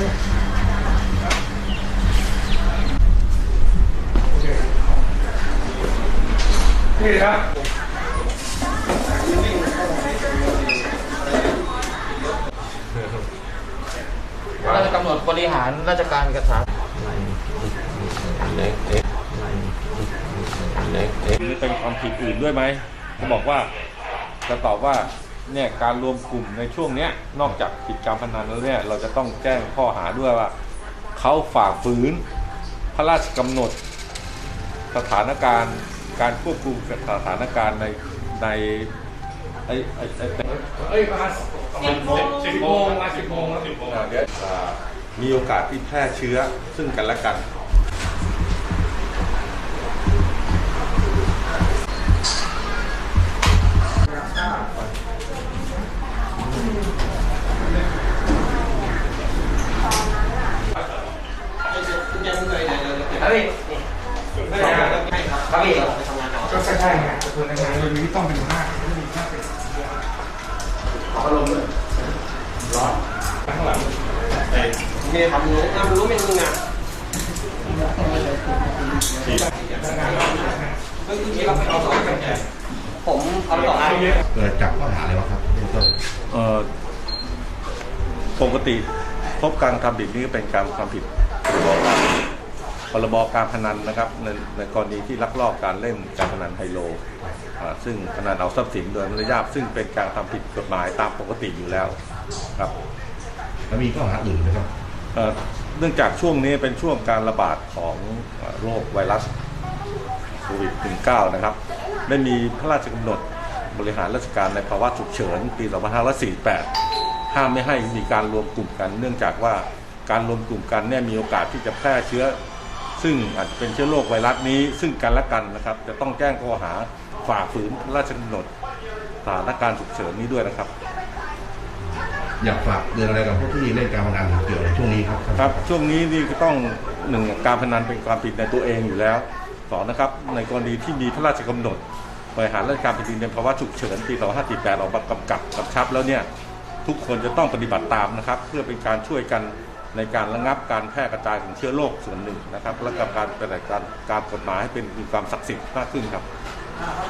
ี่ครับเราจะกำหนดบริหารราชการเอกสารหรือเป็นความผิดอื่นด้วยไหมเขาบอกว่าจะตอบว่า เนี่ยการรวมกลุ่มในช่วงเนี้ยนอกจากผิดการพนันแล้วเนี่ยเราจะต้องแจ้งข้อหาด้วยว่าเขาฝ่าฝืนพระราชกำหนด สถานการณ์การควบคุมสถานการณ์ในในไอ้ไอ้ไอ้เอ้ยมาสิบโมงสิบโมงมาสิบโมงครับอ่าเดี๋ยวมีโอกาสที่แพร่เชื้อซึ่งกันและกัน ครับพี่ครับพี่ไปทำงานต่อก็ใช่ไงแต่คนในงานเรามีที่ต้องเป็นหัวหน้าไม่มีหน้าเป็นขอพัดลมเลยร้อนข้างหลังเนี่ทำรู้ทำรู้เมนูอะเมื่อกี้เราไปเอสองผมเอาไปสองอันเกิดจากข้อหาอะไรวะครับเบื้องต้นเอ่อปกติพบการทำผิดนี้ก็เป็นการความผิดพรบ การพนันนะครับในในกรณีที่ลักลอบการเล่นการพนันไฮโลอ่าซึ่งพนันเอาทรัพย์สินโดยมารยาทซึ่งเป็นการทำผิดกฎหมายตามปกติอยู่แล้วครับแล้วมีข้อหาอื่นไหมครับเอ่อเนื่องจากช่วงนี้เป็นช่วงการระบาดของเอ่อโรคไวรัสโควิด -19 นะครับ ได้มีพระราชกำหนดบริหารราชการในภาวะฉุกเฉินปี 2548 ห้ามไม่ให้มีการรวมกลุ่มกัน เนื่องจากว่าการรวมกลุ่มกันเนี่ยมีโอกาสที่จะแพร่เชื้อ ซึ่งอาจจะเป็นเชื้อโรคไวรัสนี้ ซึ่งกันและกันนะครับ จะต้องแจ้งข้อหาฝ่าฝืนพระราชกำหนดสถานการณ์ฉุกเฉินนี้ด้วยนะครับ อยากฝากเตือนอะไรกับพวกที่เล่นการพนันเกี่ยวในช่วงนี้ครับครับ ช่วงนี้นี่ก็ต้องหนึ่งการพนันเป็นความผิดในตัวเองอยู่แล้วสองนะครับ ในกรณีที่มีพระราชกำหนดบริหารราชการแผ่นดินในภาวะฉุกเฉินปี 2548 ออกมากำกับกำชับแล้วเนี่ยทุกคนจะต้องปฏิบัติตามนะครับ เพื่อเป็นการช่วยกัน ในการระงับการแพร่กระจายของเชื้อโรคส่วนหนึ่งนะครับ และกับการปฏิบัติการการกฎหมายให้เป็นมีความศักดิ์สิทธิ์มากขึ้นครับ